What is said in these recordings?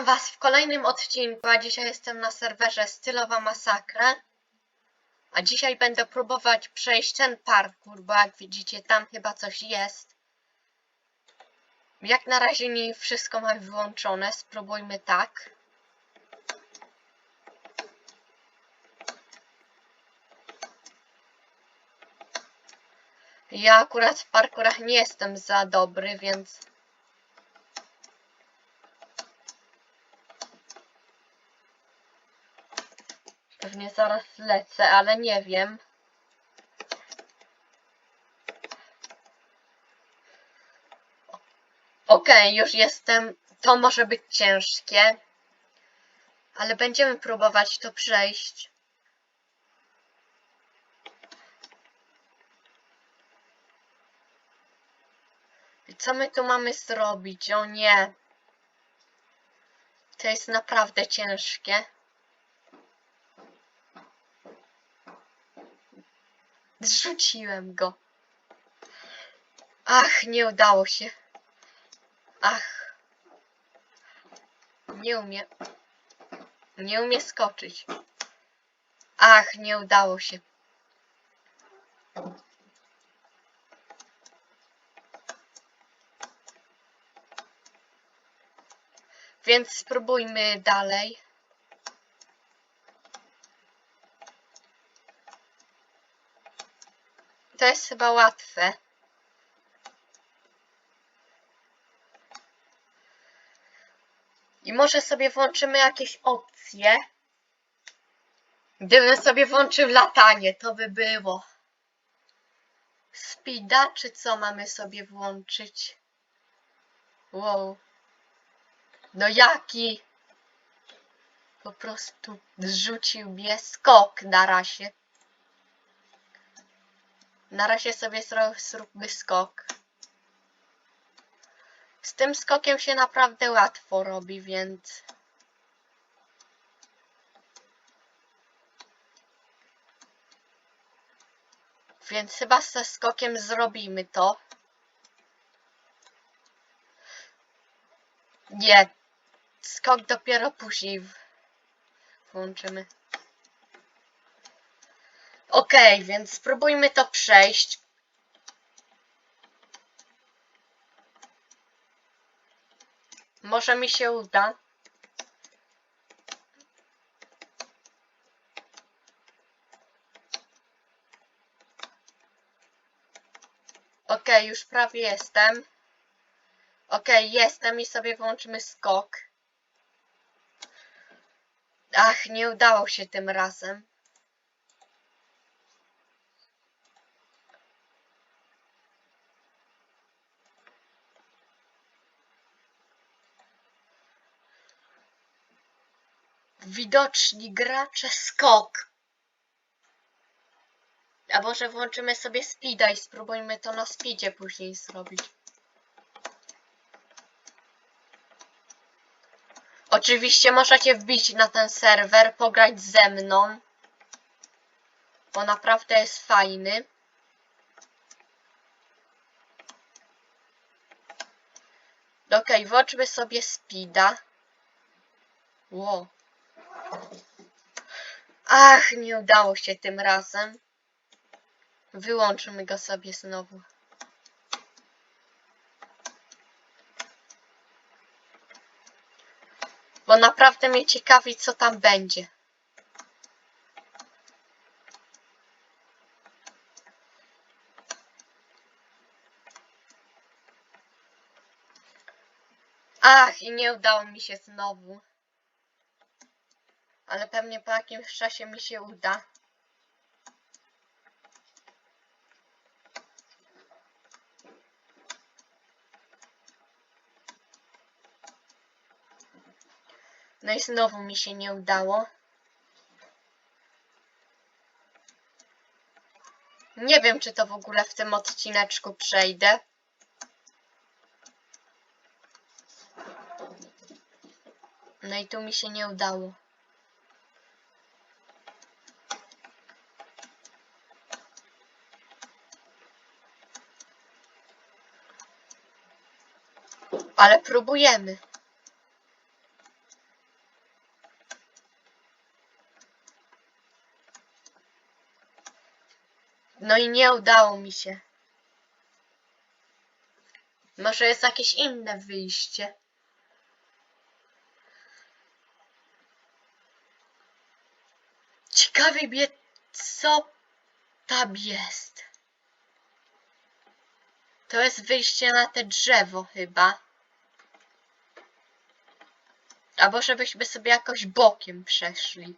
Witam Was w kolejnym odcinku, a dzisiaj jestem na serwerze Stylowa Masakra. A dzisiaj będę próbować przejść ten parkour, bo jak widzicie tam chyba coś jest. Jak na razie nie wszystko mam wyłączone, spróbujmy tak. Ja akurat w parkurach nie jestem za dobry, więc Pewnie zaraz lecę, ale nie wiem. Okej, już jestem. To może być ciężkie. Ale będziemy próbować to przejść. Co my tu mamy zrobić? O nie. To jest naprawdę ciężkie. Zrzuciłem go. Ach, nie udało się. Ach. Nie umie. Nie umie skoczyć. Ach, nie udało się. Więc spróbujmy dalej. To jest chyba łatwe. I może sobie włączymy jakieś opcje. Gdybym sobie włączył latanie, to by było. Speeda, czy co mamy sobie włączyć? Wow. No jaki? Po prostu zrzucił mnie skok na razie. Na razie sobie zróbmy skok. Z tym skokiem się naprawdę łatwo robi, więc... Więc chyba ze skokiem zrobimy to. Nie. Skok dopiero później włączymy. Okej, więc spróbujmy to przejść. Może mi się uda. Okej, już prawie jestem. Okej, jestem i sobie włączymy skok. Ach, nie udało się tym razem. Widoczni gracze skok. A może włączymy sobie speeda i spróbujmy to na speedzie później zrobić. Oczywiście możecie wbić na ten serwer, pograć ze mną. Bo naprawdę jest fajny. Okej, włączmy sobie speeda. Wow. Ach, nie udało się tym razem. Wyłączymy go sobie znowu. Bo naprawdę mnie ciekawi, co tam będzie. Ach, i nie udało mi się znowu. Ale pewnie po jakimś czasie mi się uda. No i znowu mi się nie udało. Nie wiem, czy to w ogóle w tym odcineczku przejdę. No i tu mi się nie udało. ale próbujemy. No i nie udało mi się. Może jest jakieś inne wyjście. Ciekawi mnie, co tam jest. To jest wyjście na te drzewo chyba. Albo żebyśmy sobie jakoś bokiem przeszli.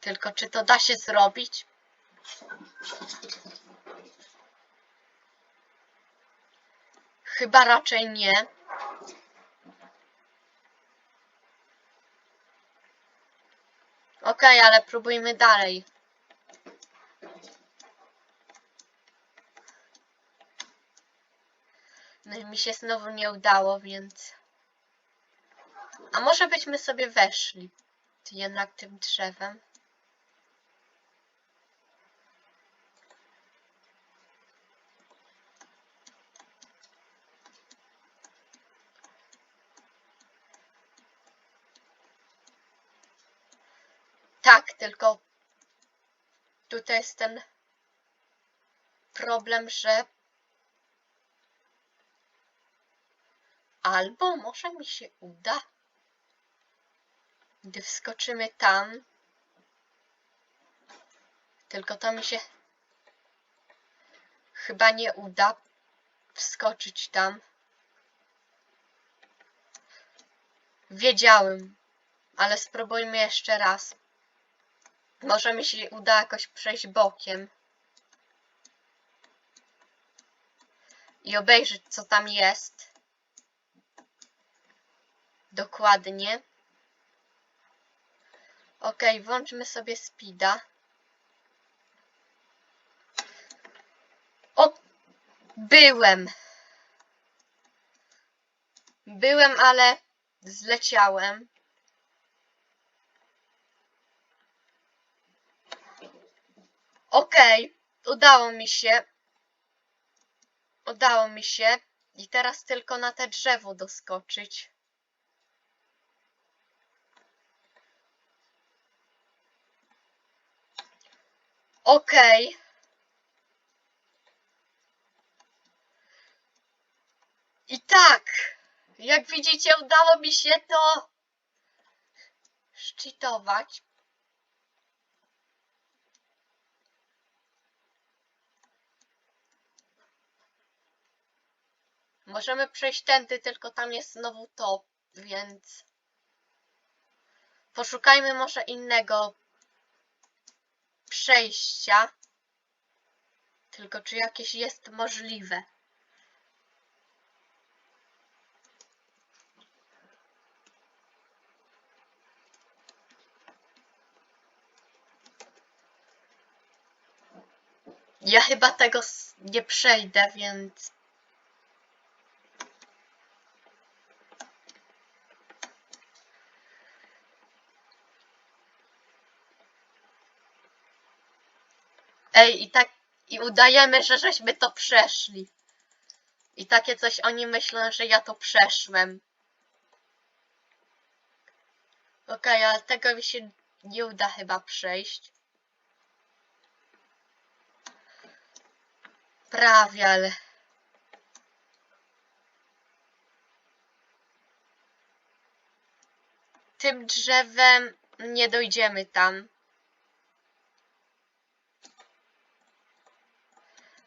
Tylko czy to da się zrobić? Chyba raczej nie. Okej, ale próbujmy dalej. No i mi się znowu nie udało, więc... A może byśmy sobie weszli jednak tym drzewem? Tak, tylko tutaj jest ten problem, że albo może mi się uda, gdy wskoczymy tam, tylko to mi się chyba nie uda wskoczyć tam. Wiedziałem, ale spróbujmy jeszcze raz. Może mi się uda jakoś przejść bokiem. I obejrzeć, co tam jest. Dokładnie. Ok, włączmy sobie speeda. O! Byłem. Byłem, ale zleciałem. Okej, udało mi się. Udało mi się. I teraz tylko na te drzewo doskoczyć. Okej. I tak, jak widzicie, udało mi się to szczytować. Możemy przejść tędy, tylko tam jest znowu to, więc poszukajmy może innego przejścia. Tylko czy jakieś jest możliwe? Ja chyba tego nie przejdę, więc Ej, i tak, i udajemy, że żeśmy to przeszli. I takie coś oni myślą, że ja to przeszłem. Okej, ale tego mi się nie uda chyba przejść. Prawie, ale... Tym drzewem nie dojdziemy tam.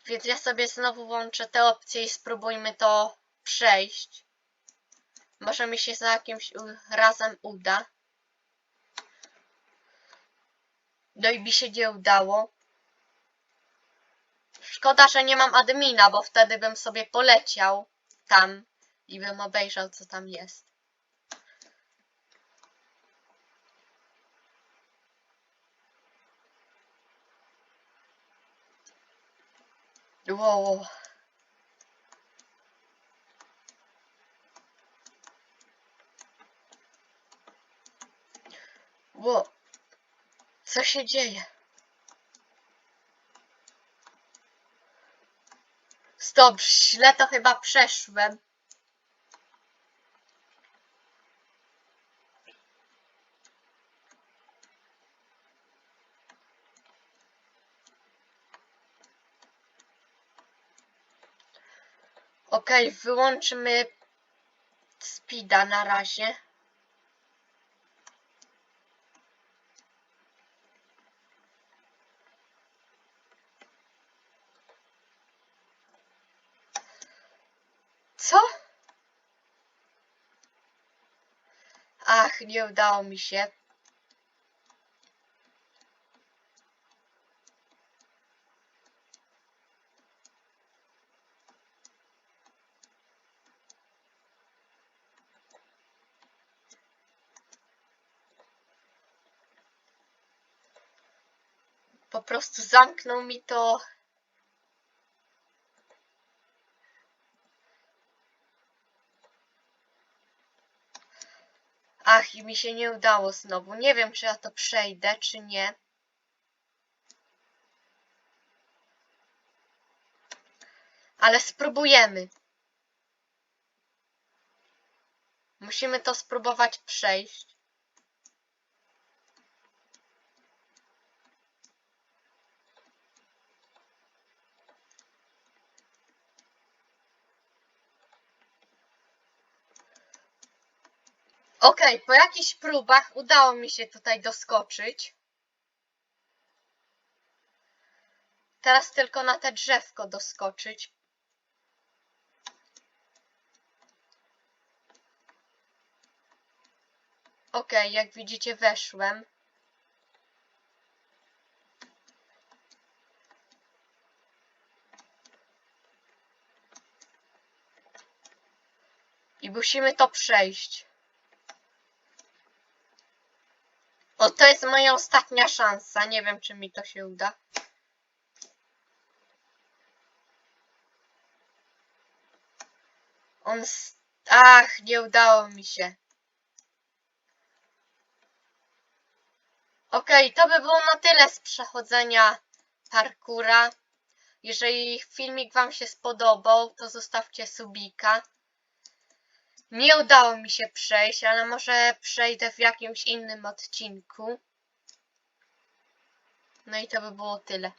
Więc ja sobie znowu włączę te opcje i spróbujmy to przejść. Może mi się za jakimś razem uda. No i mi się nie udało. Szkoda, że nie mam admina, bo wtedy bym sobie poleciał tam i bym obejrzał, co tam jest. Wow. Wow. Co się dzieje? Stop, źle to chyba przeszłem. Okej, wyłączymy speeda na razie. Co? Ach, nie udało mi się. Po prostu zamknął mi to. Ach, i mi się nie udało znowu. Nie wiem, czy ja to przejdę, czy nie. Ale spróbujemy. Musimy to spróbować przejść. Okej, po jakichś próbach udało mi się tutaj doskoczyć. Teraz tylko na te drzewko doskoczyć. Okej, jak widzicie weszłem. I musimy to przejść. O, to jest moja ostatnia szansa. Nie wiem, czy mi to się uda. On. Ach, nie udało mi się. Okej, to by było na tyle z przechodzenia parkura. Jeżeli filmik Wam się spodobał, to zostawcie subika. Nie udało mi się przejść, ale może przejdę w jakimś innym odcinku. No i to by było tyle.